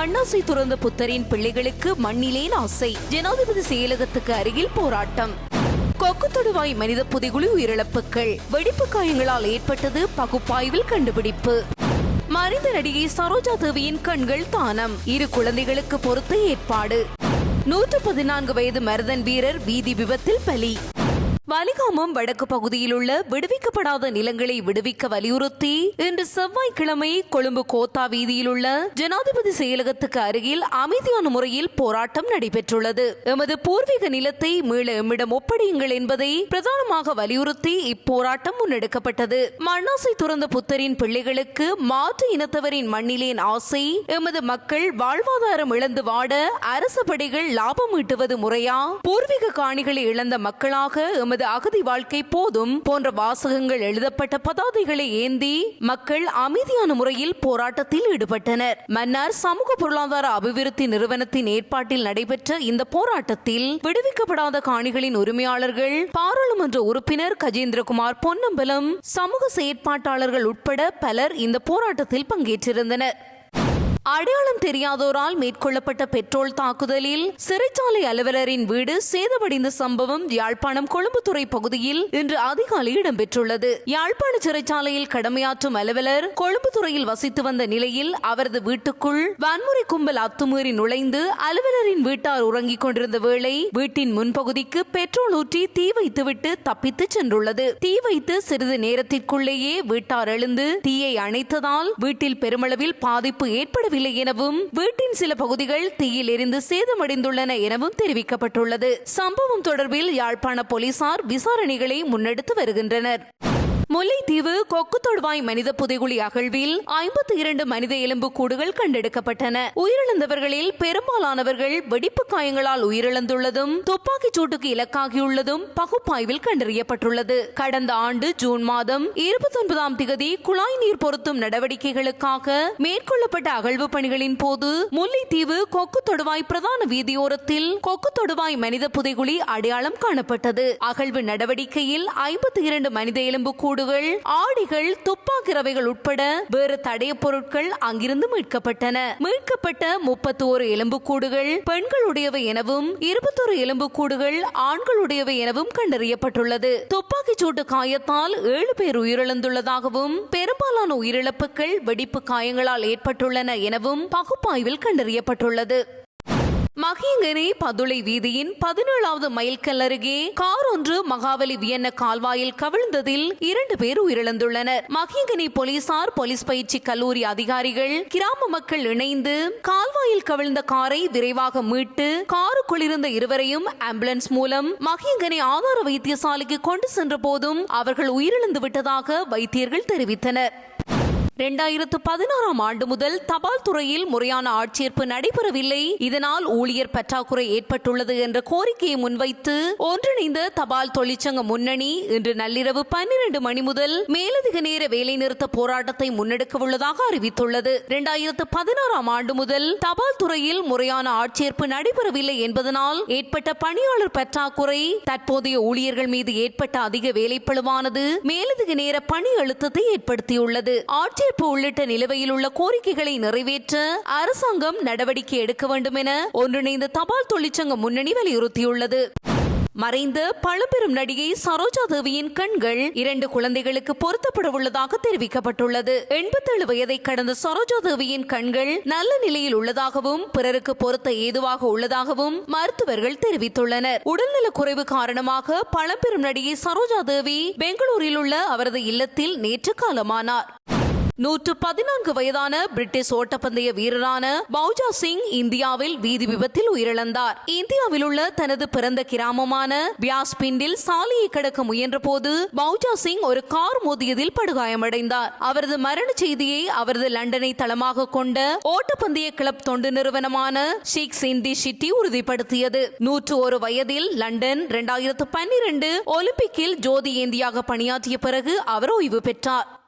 மண்ணாசை துறந்த புத்தரின் பிள்ளைகளுக்கு மண்ணிலேன் ஆசை. ஜனாதிபதி செயலகத்துக்கு அருகில் போராட்டம். கொக்கு தொடுவாய் மனித புதைகுழி உயிரிழப்புகள். வெடிப்பு காயங்களால் ஏற்பட்டது பகுப்பாய்வில் கண்டுபிடிப்பு. மறைந்த நடிகை சரோஜா தேவியின் கண்கள் தானம். இரு குழந்தைகளுக்கு பொறுத்த ஏற்பாடு. நூற்று பதினான்கு வயது மருதன் வீரர் வீதி விபத்தில் பலி. வலிகாமம் வடக்கு பகுதியில் உள்ள விடுவிக்கப்படாத நிலங்களை விடுவிக்க வலியுறுத்தி இன்று செவ்வாய்க்கிழமை கொழும்பு கோத்தா வீதியில் உள்ள ஜனாதிபதி செயலகத்துக்கு அருகில் அமைதியான முறையில் போராட்டம் நடைபெற்றுள்ளது. எமது பூர்வீக நிலத்தை மீள எம்மிடம் ஒப்படையுங்கள் என்பதை பிரதானமாக வலியுறுத்தி இப்போராட்டம் முன்னெடுக்கப்பட்டது. மண்ணாசை துறந்த புத்தரின் பிள்ளைகளுக்கு மாற்று இனத்தவரின் மண்ணிலேன் ஆசை எமது மக்கள் வாழ்வாதாரம் இழந்து வாட அரச படைகள் லாபம் ஈட்டுவது முறையா? பூர்வீக காணிகளை இழந்த மக்களாக எமது அகதி வாழ்க்கை போதும் போன்ற வாசகங்கள் எழுதப்பட்ட பதாதைகளை ஏந்தி மக்கள் அமைதியான முறையில் போராட்டத்தில் ஈடுபட்டனர். மன்னார் சமூக பொருளாதார அபிவிருத்தி நிறுவனத்தின் ஏற்பாட்டில் நடைபெற்ற இந்த போராட்டத்தில் விடுவிக்கப்படாத காணிகளின் உரிமையாளர்கள் பாராளுமன்ற உறுப்பினர் கஜேந்திரகுமார் பொன்னம்பலம் சமூக செயற்பாட்டாளர்கள் உட்பட பலர் இந்த போராட்டத்தில் பங்கேற்றிருந்தனர். அடையாளம் தெரியாதோரால் மேற்கொள்ளப்பட்ட பெட்ரோல் தாக்குதலில் சிறைச்சாலை அலுவலரின் வீடு சேதமடைந்த சம்பவம் யாழ்ப்பாணம் கொழும்புத்துறை பகுதியில் இன்று அதிகாலை இடம்பெற்றுள்ளது. யாழ்ப்பாண சிறைச்சாலையில் கடமையாற்றும் அலுவலர் கொழும்புத்துறையில் வசித்து வந்த நிலையில் அவரது வீட்டுக்குள் வன்முறை கும்பல் அத்துமீறி நுழைந்து அலுவலரின் வீட்டார் உறங்கிக் கொண்டிருந்த வேளை வீட்டின் முன்பகுதிக்கு பெட்ரோல் ஊற்றி தீ வைத்துவிட்டு தப்பித்து சென்றுள்ளது. தீ வைத்து சிறிது நேரத்திற்குள்ளேயே வீட்டார் எழுந்து தீயை அணைத்ததால் வீட்டில் பெருமளவில் பாதிப்பு ஏற்படவில்லை எனவும் வீட்டின் சில பகுதிகள் தீயில் எரிந்து சேதமடைந்துள்ளன எனவும் தெரிவிக்கப்பட்டுள்ளது. சம்பவம் தொடர்பில் யாழ்ப்பாண போலீசார் விசாரணைகளை முன்னெடுத்து வருகின்றனர். முல்லைத்தீவு கொக்கு தொடுவாய் மனித புதைகுழி அகழ்வில் ஐம்பத்தி இரண்டு மனித எலும்பு கூடுகள் கண்டெடுக்கப்பட்டன. உயிரிழந்தவர்களில் பெரும்பாலானவர்கள் வெடிப்பு காயங்களால் உயிரிழந்துள்ளதும் துப்பாக்கிச் சூட்டுக்கு இலக்காகியுள்ளதும் பகுப்பாய்வில் கண்டறியப்பட்டுள்ளது. கடந்த ஆண்டு ஜூன் மாதம் இருபத்தி ஒன்பதாம் திகதி குழாய் நீர் பொருத்தும் நடவடிக்கைகளுக்காக மேற்கொள்ளப்பட்ட அகழ்வு பணிகளின் போது முல்லைத்தீவு கொக்கு தொடுவாய் பிரதான வீதியோரத்தில் கொக்கு தொடுவாய் மனித புதைகுழி அடையாளம் காணப்பட்டது. அகழ்வு நடவடிக்கையில் ஐம்பத்தி இரண்டு மனித எலும்பு கூடு கூடுகள் ஆடிகள் துப்பாக்கி ரவைகள் உட்பட வேறு தடைய பொருட்கள் அங்கிருந்து மீட்கப்பட்டன. மீட்கப்பட்ட முப்பத்தி ஒரு எலும்புக்கூடுகள் பெண்களுடையவை எனவும் இருபத்தொரு எலும்புக்கூடுகள் ஆண்களுடையவை எனவும் கண்டறியப்பட்டுள்ளது. துப்பாக்கிச் சூட்டு காயத்தால் ஏழு பேர் உயிரிழந்துள்ளதாகவும் பெரும்பாலான உயிரிழப்புகள் வெடிப்பு காயங்களால் ஏற்பட்டுள்ளன எனவும் பகுப்பாய்வில் கண்டறியப்பட்டுள்ளது. மகியங்கனி பதுளை வீதியின் பதினேழாவது மைல்கல் அருகே கார் ஒன்று மகாவலி வியன்ன கால்வாயில் கவிழ்ந்ததில் இரண்டு பேர் உயிரிழந்துள்ளனர். மகியங்கனி போலீசார் போலீஸ் பயிற்சி கல்லூரி அதிகாரிகள் கிராம மக்கள் இணைந்து கால்வாயில் கவிழ்ந்த காரை விரைவாக மீட்டு காருக்குள் இருந்த இருவரையும் ஆம்புலன்ஸ் மூலம் மகியங்கனி ஆதார வைத்தியசாலைக்கு கொண்டு சென்ற போதும் அவர்கள் உயிரிழந்து விட்டதாக வைத்தியர்கள் தெரிவித்தனர். இரண்டாயிரத்து பதினாறாம் ஆண்டு முதல் தபால் துறையில் முறையான ஆட்சேர்ப்பு நடைபெறவில்லை. இதனால் ஊழியர் பற்றாக்குறை ஏற்பட்டுள்ளது என்ற கோரிக்கையை முன்வைத்து ஒன்றிணைந்த தபால் தொழிற்சங்க முன்னணி இன்று நள்ளிரவு பன்னிரண்டு மணி முதல் மேலதிக நேர வேலைநிறுத்த போராட்டத்தை முன்னெடுக்க உள்ளதாக அறிவித்துள்ளது. இரண்டாயிரத்து பதினாறாம் ஆண்டு முதல் தபால் துறையில் முறையான ஆட்சேர்ப்பு நடைபெறவில்லை என்பதனால் ஏற்பட்ட பணியாளர் பற்றாக்குறை தற்போதைய ஊழியர்கள் மீது ஏற்பட்ட அதிக வேலைப்பளுவானது மேலதிக நேர பணி அழுத்தத்தை ஏற்படுத்தியுள்ளது. ஆட்சேர்ப்பு உள்ளிட்ட நிலுவையில் உள்ள கோரிக்கைகளை நிறைவேற்ற அரசாங்கம் நடவடிக்கை எடுக்க வேண்டும் என ஒன்றிணைந்த தபால் தொழிற்சங்க முன்னணி வலியுறுத்தியுள்ளது. மறைந்த பழம்பெரும் நடிகை சரோஜா தேவியின் கண்கள் இரண்டு குழந்தைகளுக்கு பொருத்தப்பட உள்ளதாக தெரிவிக்கப்பட்டுள்ளது. எண்பத்தேழு வயதை கடந்த சரோஜா தேவியின் கண்கள் நல்ல நிலையில் உள்ளதாகவும் பிறருக்கு பொருத்த ஏதுவாக உள்ளதாகவும் மருத்துவர்கள் தெரிவித்துள்ளனர். உடல்நல குறைவு காரணமாக பழம்பெரும் நடிகை சரோஜா தேவி பெங்களூரில் உள்ள அவரது இல்லத்தில் நேற்று காலமானார். நூற்று பதினான்கு வயதான பிரிட்டிஷ் ஓட்டப்பந்தய வீரரான பவுஜா சிங் இந்தியாவில் வீதி விபத்தில் உயிரிழந்தார். இந்தியாவில் உள்ள தனது பிறந்த கிராமமான பியாஸ்பிண்டில் சாலையை கடக்க முயன்றபோது பவுஜா சிங் ஒரு கார் மோதியதில் படுகாயமடைந்தார். அவரது மரண செய்தியை அவரது லண்டனை தளமாக கொண்ட ஓட்டப்பந்தய கிளப் தொண்டு நிறுவனமான ஷேக் சிந்தி ஷிட்டி உறுதிப்படுத்தியது. நூற்று ஒரு வயதில் லண்டன் இரண்டாயிரத்து பன்னிரண்டு ஒலிம்பிக்கில் ஜோதி ஏந்தியாக பணியாற்றிய பிறகு அவர் ஓய்வு பெற்றார்.